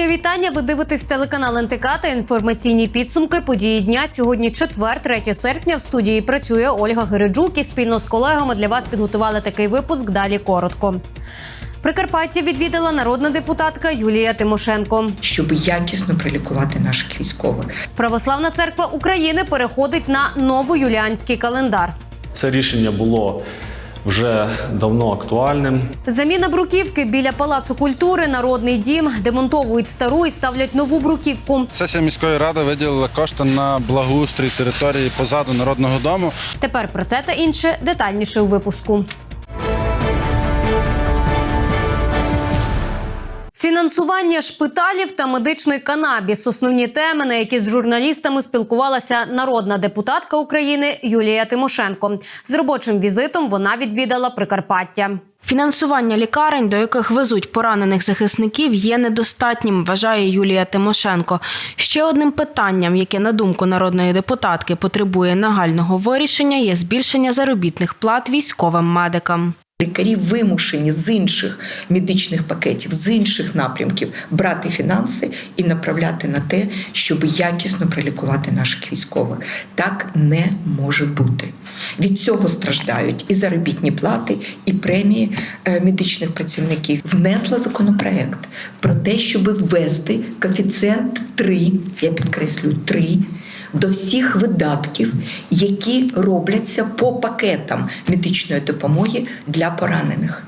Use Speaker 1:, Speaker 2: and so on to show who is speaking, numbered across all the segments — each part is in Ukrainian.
Speaker 1: Моє вітання. Ви дивитесь телеканал НТК та інформаційні підсумки події дня. Сьогодні четвер, 3 серпня. В студії працює Ольга Гириджук і спільно з колегами для вас підготували такий випуск. Далі коротко. Прикарпаття відвідала народна депутатка Юлія Тимошенко.
Speaker 2: щоб якісно прилікувати наших військових.
Speaker 1: Православна церква України переходить на новоюліанський календар.
Speaker 3: Це рішення було вже давно актуальним.
Speaker 1: Заміна бруківки біля палацу культури, народний дім демонтовують стару і ставлять нову бруківку.
Speaker 4: Сесія міської ради виділила кошти на благоустрій території позаду народного дому.
Speaker 1: Тепер про це та інше детальніше у випуску. Фінансування шпиталів та медичний канабіс основні теми, на які з журналістами спілкувалася народна депутатка України Юлія Тимошенко. З робочим візитом вона відвідала Прикарпаття.
Speaker 5: Фінансування лікарень, до яких везуть поранених захисників, є недостатнім, вважає Юлія Тимошенко. Ще одним питанням, яке на думку народної депутатки потребує нагального вирішення, є збільшення заробітних плат військовим медикам.
Speaker 2: Лікарі вимушені з інших медичних пакетів, з інших напрямків брати фінанси і направляти на те, щоб якісно прилікувати наших військових. Так не може бути. Від цього страждають і заробітні плати, і премії е, медичних працівників. Внесла законопроект про те, щоб ввести коефіцієнт 3, я підкреслюю 3, до всіх видатків, які робляться по пакетам медичної допомоги для поранених.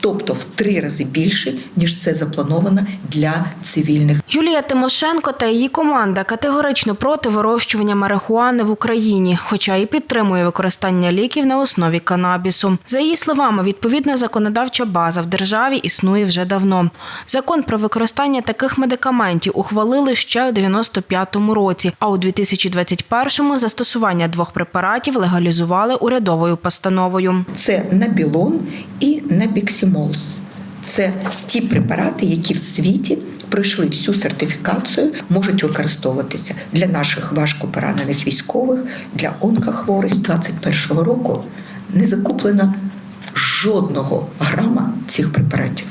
Speaker 2: Тобто в три рази більше, ніж це заплановано для цивільних
Speaker 5: Юлія Тимошенко та її команда категорично проти вирощування марихуани в Україні, хоча і підтримує використання ліків на основі канабісу. За її словами, відповідна законодавча база в державі існує вже давно. Закон про використання таких медикаментів ухвалили ще в 95-му році, а у 2021-му застосування двох препаратів легалізували урядовою постановою.
Speaker 2: це набілон і набіксімолз. Це ті препарати, які в світі пройшли всю сертифікацію, можуть використовуватися для наших важкопоранених військових, для онкохворих. З 21-го року не закуплено жодного грама цих препаратів,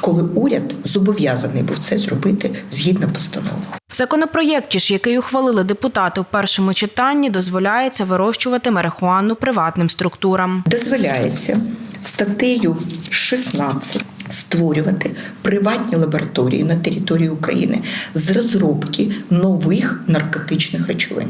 Speaker 2: коли уряд зобов'язаний був це зробити згідно постанови.
Speaker 5: В законопроєкті ж, який ухвалили депутати у першому читанні, дозволяється вирощувати марихуану приватним структурам.
Speaker 2: дозволяється статтею 16 створювати приватні лабораторії на території України з розробки нових наркотичних речовин.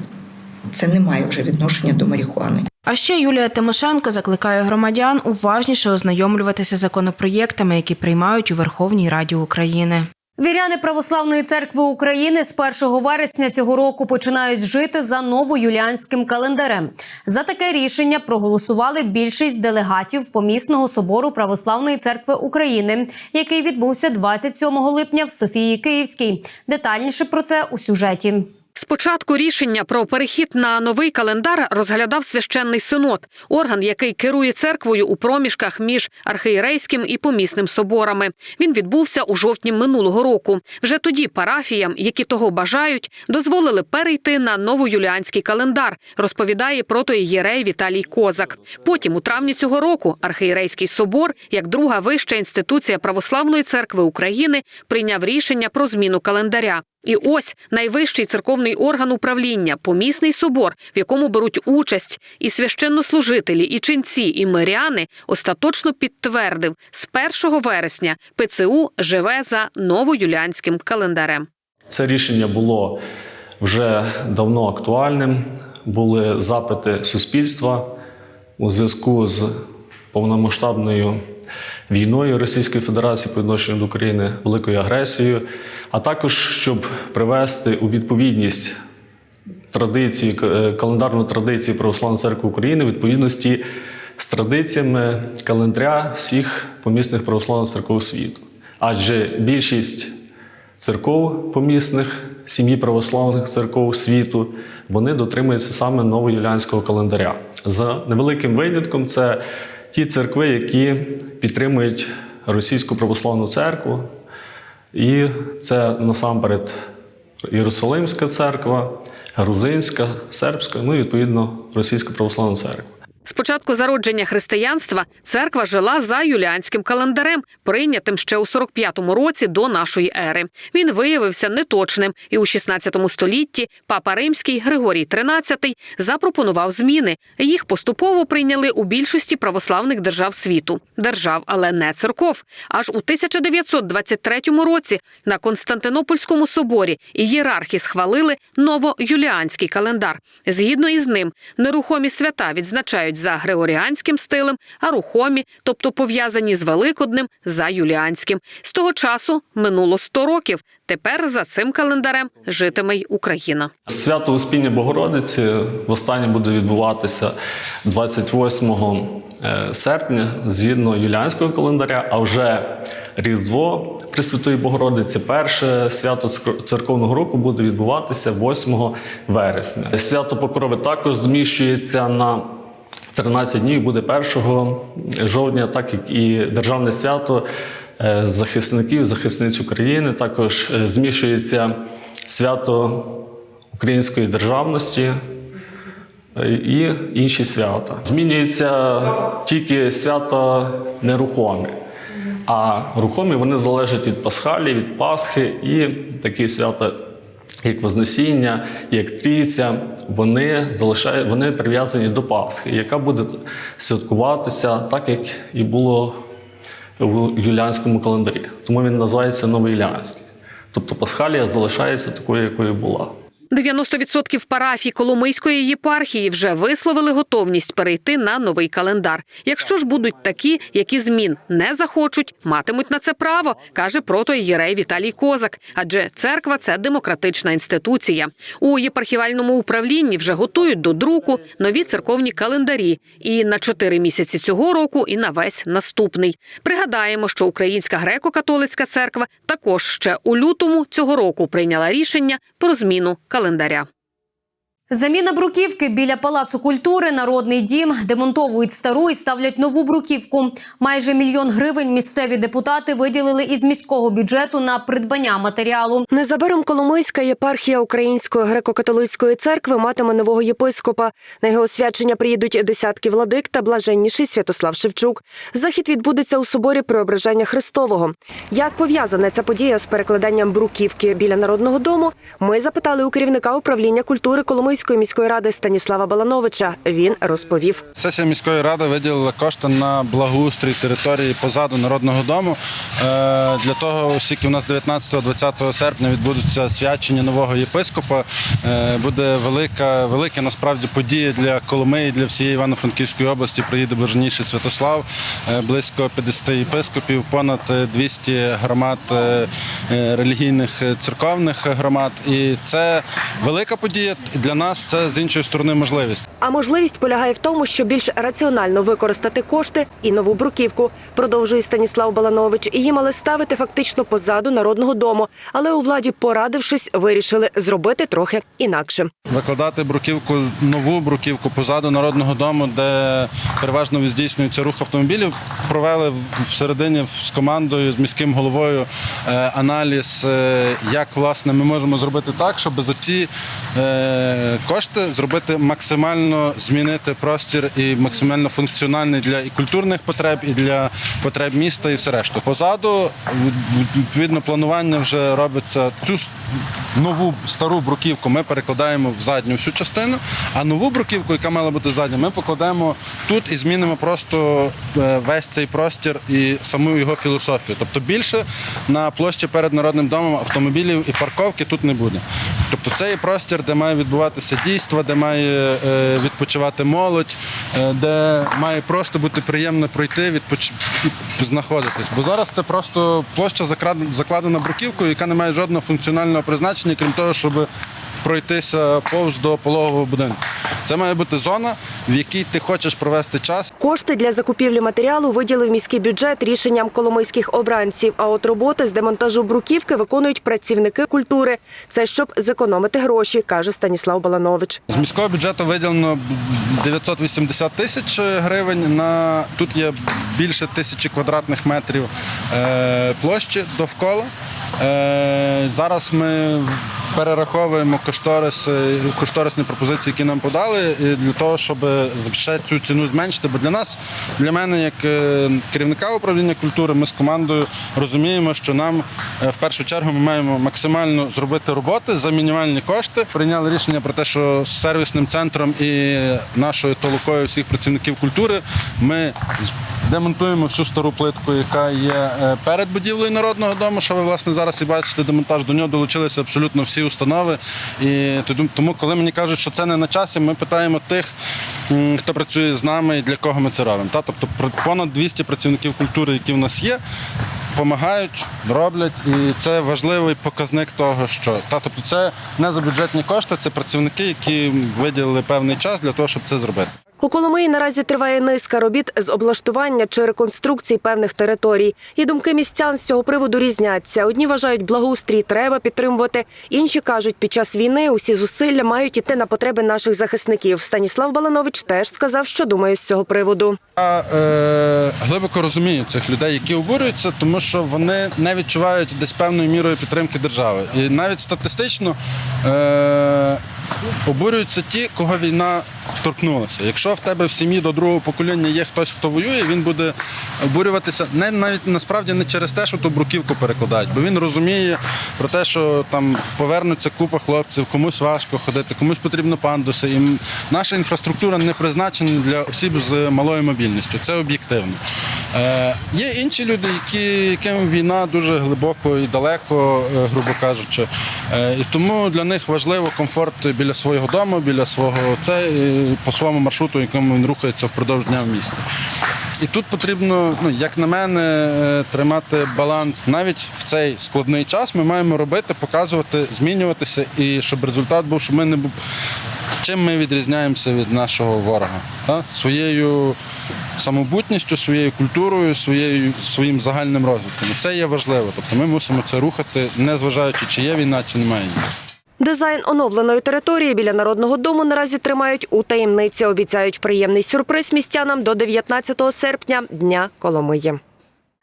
Speaker 2: Це не має вже відношення до марихуани.
Speaker 5: А ще Юлія Тимошенко закликає громадян уважніше ознайомлюватися законопроєктами, які приймають у Верховній Раді України.
Speaker 1: Віряни Православної церкви України з 1 вересня цього року починають жити за новоюліанським календарем. За таке рішення проголосували більшість делегатів помісного собору Православної церкви України, який відбувся 27 липня в Софії Київській. Детальніше про це у сюжеті.
Speaker 6: Спочатку рішення про перехід на новий календар розглядав священний синод, орган, який керує церквою у проміжках між архієрейським і помісним соборами. Він відбувся у жовтні минулого року. Вже тоді парафіям, які того бажають, дозволили перейти на новоюліанський календар, розповідає протоієрей Віталій Козак. Потім, у травні цього року, архієрейський собор, як друга вища інституція православної церкви України, прийняв рішення про зміну календаря. І ось найвищий церковний орган управління помісний собор, в якому беруть участь і священнослужителі, і ченці, і миряни, остаточно підтвердив з 1 вересня ПЦУ живе за новоюліанським календарем.
Speaker 3: Це рішення було вже давно актуальним. Були запити суспільства у зв'язку з повномасштабною війною Російської Федерації по відношенню до України, великою агресією, а також щоб привести у відповідність традицію, е, календарну традицію Православної церкви України відповідності з традиціями календаря всіх помісних православних церков світу. Адже більшість церков помісних, сім'ї православних церков світу, вони дотримуються саме новоюліанського календаря. За невеликим винятком, це ті церкви, які підтримують російську православну церкву. І це насамперед Єрусалимська церква, Грузинська, сербська, ну і відповідно Російська православна церква.
Speaker 6: Початку зародження християнства церква жила за юліанським календарем, прийнятим ще у 45-му році до нашої ери. Він виявився неточним, і у 16 столітті папа римський Григорій XIII запропонував зміни. Їх поступово прийняли у більшості православних держав світу. Держав, але не церков. Аж у 1923 році на Константинопольському соборі ієрархи схвалили новоюліанський календар. Згідно із ним, нерухомі свята відзначають за григоріанським стилем, а рухомі, тобто пов'язані з Великодним, за юліанським. З того часу минуло 100 років. Тепер за цим календарем житиме й Україна.
Speaker 3: Свято Успіння Богородиці востаннє буде відбуватися 28 е, серпня згідно юліанського календаря, а вже Різдво Пресвятої Богородиці, перше свято церк- церковного року буде відбуватися 8 вересня. Свято Покрови також зміщується на 13 днів, буде 1 жовтня, так як і державне свято е, захисників, захисниць України. Також е, зміщується свято української державності е, і інші свята. Змінюється тільки свята нерухомі. А рухомі вони залежать від Пасхалі, від Пасхи і такі свята, як Вознесіння, як Трійця, вони залишають, вони прив'язані до Пасхи, яка буде святкуватися так, як і було у юліанському календарі. Тому він називається Новоюліанський. Тобто Пасхалія залишається такою, якою була.
Speaker 6: 90% парафій Коломийської єпархії вже висловили готовність перейти на новий календар. Якщо ж будуть такі, які змін не захочуть, матимуть на це право, каже протоієрей Віталій Козак. Адже церква це демократична інституція. У єпархівальному управлінні вже готують до друку нові церковні календарі і на чотири місяці цього року, і на весь наступний. Пригадаємо, що Українська греко-католицька церква також ще у лютому цього року прийняла рішення про зміну календаря. календаря.
Speaker 1: Заміна бруківки біля палацу культури Народний дім демонтовують стару і ставлять нову бруківку. Майже мільйон гривень місцеві депутати виділили із міського бюджету на придбання матеріалу.
Speaker 7: Незабаром Коломийська єпархія Української греко-католицької церкви матиме нового єпископа. На його освячення приїдуть десятки владик та блаженніший Святослав Шевчук. Захід відбудеться у соборі Преображення Христового. Як пов'язана ця подія з перекладанням бруківки біля народного дому? Ми запитали у керівника управління культури Коломийської міської ради Станіслава Балановича. Він розповів.
Speaker 4: Сесія міської ради виділила кошти на благоустрій території позаду народного дому. Е, Для того, оскільки у нас 19-20 серпня відбудуться свячення нового єпископа, е, буде велика, велика насправді подія для Коломиї, для всієї Івано-Франківської області. Приїде блаженніший Святослав, е, близько 50 єпископів, понад е, 200 громад релігійних церковних громад. І це велика подія. Для нас це з іншої сторони можливість.
Speaker 7: А можливість полягає в тому, що більш раціонально використати кошти і нову бруківку. Продовжує Станіслав Баланович. Її мали ставити фактично позаду народного дому, але у владі, порадившись, вирішили зробити трохи інакше.
Speaker 4: Викладати бруківку, нову бруківку позаду народного дому, де переважно здійснюється рух автомобілів. Провели в- всередині з командою, з міським головою е, аналіз, е, як власне ми можемо зробити так, щоб за ці е, кошти зробити максимально змінити простір і максимально функціональний для і культурних потреб, і для потреб міста, і все решту. Позаду відповідно планування вже робиться цю нову стару бруківку. Ми перекладаємо в задню всю частину, а нову бруківку, яка мала бути задня, ми покладаємо тут і змінимо просто е, весь цей простір і саму його філософію. Тобто більше на площі перед народним домом автомобілів і парковки тут не буде. Тобто це є простір, де має відбуватися дійство, де має е, відпочивати молодь, е, де має просто бути приємно пройти, відпоч... знаходитись. Бо зараз це просто площа закладена бруківкою, яка не має жодного функціонального призначення, крім того, щоб пройтися повз до пологового будинку. Це має бути зона, в якій ти хочеш провести час.
Speaker 7: Кошти для закупівлі матеріалу виділив міський бюджет рішенням коломийських обранців. А от роботи з демонтажу бруківки виконують працівники культури. Це щоб зекономити гроші, каже Станіслав Баланович.
Speaker 4: З міського бюджету виділено 980 тисяч гривень. На тут є більше тисячі квадратних метрів е, площі довкола. Е, зараз ми перераховуємо кошториси, кошторисні пропозиції, які нам подали, для того, щоб ще цю ціну зменшити. Бо для нас, для мене, як е, керівника управління культури, ми з командою розуміємо, що нам е, в першу чергу ми маємо максимально зробити роботи за мінімальні кошти. Прийняли рішення про те, що з сервісним центром і нашою толокою всіх працівників культури ми демонтуємо всю стару плитку, яка є е, перед будівлею народного дому. Що ви власне зараз і бачите демонтаж. До нього долучилися абсолютно всі установи. І тому, коли мені кажуть, що це не на часі, ми питаємо тих, хто працює з нами і для кого ми це робимо. Тобто понад 200 працівників культури, які в нас є. Допомагають, роблять, і це важливий показник того, що та тобто це не за бюджетні кошти, це працівники, які виділили певний час для того, щоб це зробити.
Speaker 7: У Коломиї наразі триває низка робіт з облаштування чи реконструкції певних територій. І думки містян з цього приводу різняться. Одні вважають, благоустрій треба підтримувати, інші кажуть, під час війни усі зусилля мають іти на потреби наших захисників. Станіслав Баланович теж сказав, що думає з цього приводу.
Speaker 4: Я е, глибоко розумію цих людей, які обурюються, тому що вони не відчувають десь певною мірою підтримки держави. І навіть статистично е, обурюються ті, кого війна торкнулася. Якщо в тебе в сім'ї до другого покоління є хтось, хто воює, він буде обурюватися не навіть насправді не через те, що ту бруківку перекладають, бо він розуміє про те, що там повернуться купа хлопців, комусь важко ходити, комусь потрібно пандуси. І наша інфраструктура не призначена для осіб з малою мобільністю. Це об'єктивно. Е, є інші люди, які, яким війна дуже глибоко і далеко, е, грубо кажучи. Е, і тому для них важливо комфорт біля свого дому, біля свого це по своєму маршруту, якому він рухається впродовж дня в місті. І тут потрібно, ну як на мене, тримати баланс. Навіть в цей складний час ми маємо робити, показувати, змінюватися, і щоб результат був, щоб ми не. Чим ми відрізняємося від нашого ворога? Так? Своєю самобутністю, своєю культурою, своєю, своїм загальним розвитком. Це є важливо. Тобто ми мусимо це рухати, не зважаючи, чи є війна, чи немає.
Speaker 7: Дизайн оновленої території біля народного дому наразі тримають у таємниці. Обіцяють приємний сюрприз містянам до 19 серпня дня Коломиї.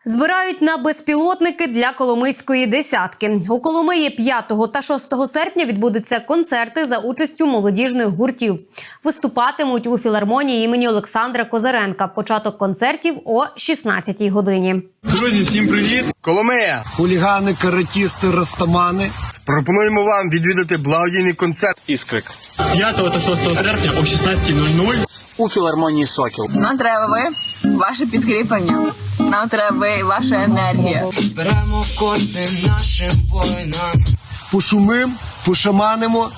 Speaker 1: Збирають на безпілотники для Коломийської десятки. У Коломиї 5 та 6 серпня відбудуться концерти за участю молодіжних гуртів. Виступатимуть у філармонії імені Олександра Козаренка. Початок концертів о 16 годині.
Speaker 8: Друзі, всім привіт! Коломея!
Speaker 9: хулігани, каратісти, растамани.
Speaker 8: Пропонуємо вам відвідати благодійний концерт Іскрик 5 та 6 серпня о 16.00
Speaker 9: у філармонії Сокіл.
Speaker 10: Нам треба ви, ваше підкріплення. Нам треба ви, ваша енергія.
Speaker 11: Зберемо кошти нашим воїнам,
Speaker 9: Пошумим, пошаманимо,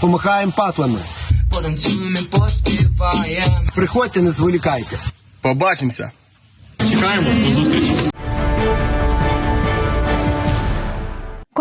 Speaker 9: помахаємо патлами.
Speaker 11: потанцюємо, поспіваємо.
Speaker 9: Приходьте, не зволікайте.
Speaker 8: Побачимося! Чекаємо до зустрічі!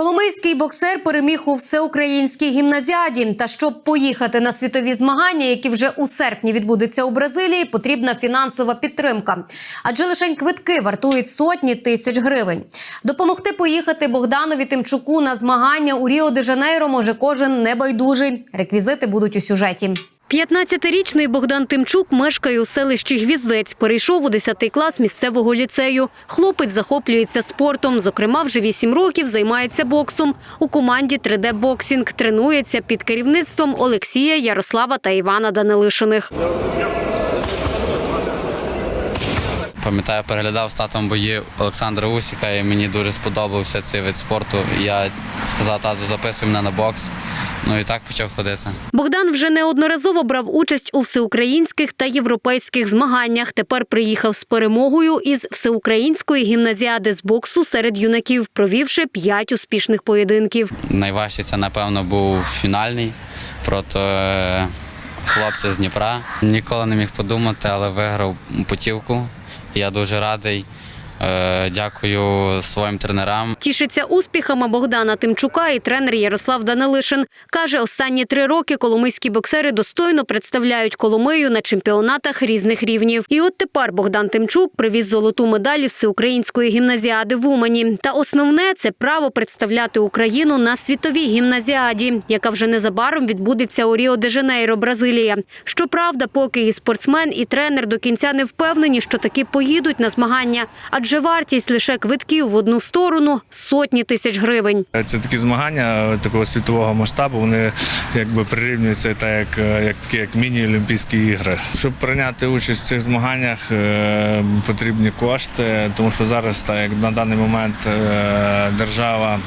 Speaker 1: Коломийський боксер переміг у всеукраїнській гімназіаді. Та щоб поїхати на світові змагання, які вже у серпні відбудуться у Бразилії, потрібна фінансова підтримка. Адже лише квитки вартують сотні тисяч гривень. Допомогти поїхати Богданові Тимчуку на змагання у Ріо де Жанейро може кожен небайдужий. Реквізити будуть у сюжеті. 15-річний Богдан Тимчук мешкає у селищі Гвіздець. Перейшов у 10 клас місцевого ліцею. Хлопець захоплюється спортом. Зокрема, вже 8 років займається боксом. У команді 3D-боксінг тренується під керівництвом Олексія, Ярослава та Івана Данилишиних.
Speaker 12: Пам'ятаю, переглядав з татом бої Олександра Усіка, і мені дуже сподобався цей вид спорту. Я сказав, тату, записуй мене на бокс. Ну і так почав ходити.
Speaker 1: Богдан вже неодноразово брав участь у всеукраїнських та європейських змаганнях. Тепер приїхав з перемогою із всеукраїнської гімназіади з боксу серед юнаків, провівши п'ять успішних поєдинків.
Speaker 12: Найважче це, напевно, був фінальний проти е, хлопця з Дніпра. Ніколи не міг подумати, але виграв путівку. Я дуже радий. Е, Дякую своїм тренерам.
Speaker 1: Тішиться успіхами Богдана Тимчука і тренер Ярослав Данилишин. Каже, останні три роки коломийські боксери достойно представляють Коломию на чемпіонатах різних рівнів. І от тепер Богдан Тимчук привіз золоту медаль всеукраїнської гімназіади в Умані. Та основне це право представляти Україну на світовій гімназіаді, яка вже незабаром відбудеться у Ріо де Жанейро, Бразилія. Щоправда, поки і спортсмен, і тренер до кінця не впевнені, що таки поїдуть на змагання. Адже вартість лише квитків в одну сторону сотні тисяч гривень.
Speaker 8: Це такі змагання такого світового масштабу. Вони якби прирівнюються так, як, як такі як міні-олімпійські ігри. Щоб прийняти участь в цих змаганнях, е, потрібні кошти, тому що зараз, так як на даний момент е, держава.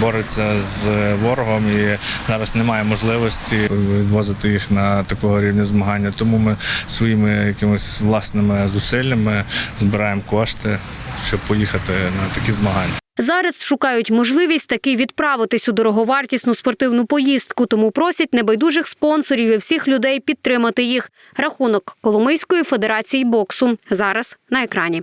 Speaker 8: Бореться з ворогом і зараз немає можливості відвозити їх на такого рівня змагання. Тому ми своїми якимись власними зусиллями збираємо кошти, щоб поїхати на такі змагання.
Speaker 1: Зараз шукають можливість таки відправитись у дороговартісну спортивну поїздку, тому просять небайдужих спонсорів і всіх людей підтримати їх. Рахунок Коломийської федерації боксу зараз на екрані.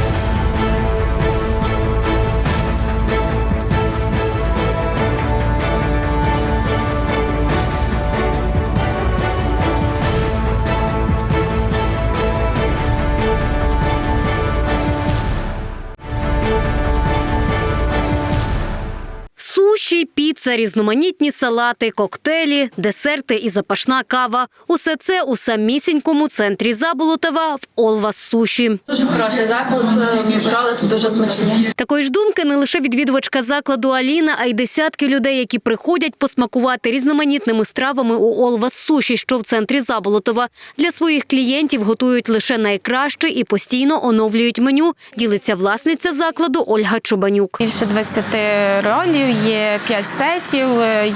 Speaker 1: Суші, піца, різноманітні салати, коктейлі, десерти і запашна кава. Усе це у самісінькому центрі Заболотова в Олвас Суші.
Speaker 10: Дуже хороший заклад, брали тут дуже смачні.
Speaker 1: Такої ж думки не лише відвідувачка закладу Аліна, а й десятки людей, які приходять посмакувати різноманітними стравами у Олвас Суші, що в центрі Заболотова. Для своїх клієнтів готують лише найкраще і постійно оновлюють меню. Ділиться власниця закладу Ольга Чубанюк.
Speaker 10: Більше 20 ролів, є 5 сетів,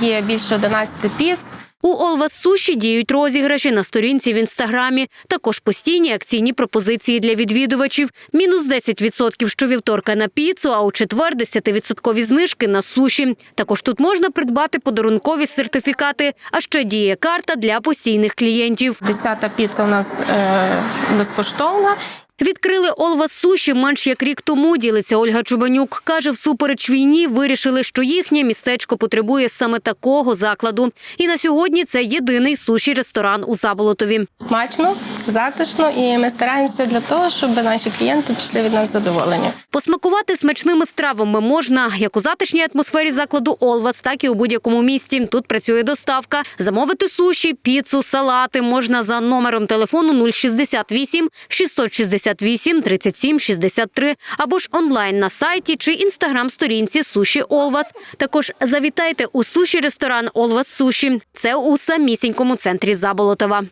Speaker 10: є більше 11 піц.
Speaker 1: У Олвас Суші діють розіграші на сторінці в інстаграмі. Також постійні акційні пропозиції для відвідувачів. Мінус 10% щовівторка на піцу, а у четвер 10% знижки на суші. Також тут можна придбати подарункові сертифікати, а ще діє карта для постійних клієнтів.
Speaker 10: Десята піца у нас е, безкоштовна.
Speaker 1: Відкрили Олва Суші менш як рік тому, ділиться Ольга Чубанюк. Каже, всупереч війні вирішили, що їхнє містечко потребує саме такого закладу. І на сьогодні це єдиний суші-ресторан у Заболотові.
Speaker 10: Смачно, затишно, і ми стараємося для того, щоб наші клієнти пішли від нас задоволені.
Speaker 1: Посмакувати смачними стравами можна як у затишній атмосфері закладу Олвас, так і у будь-якому місті. Тут працює доставка. Замовити суші, піцу, салати можна за номером телефону 068 668 37 63 або ж онлайн на сайті чи інстаграм-сторінці Суші Олвас. Також завітайте у суші ресторан Олвас Суші. Це у самісінькому центрі Заболотова.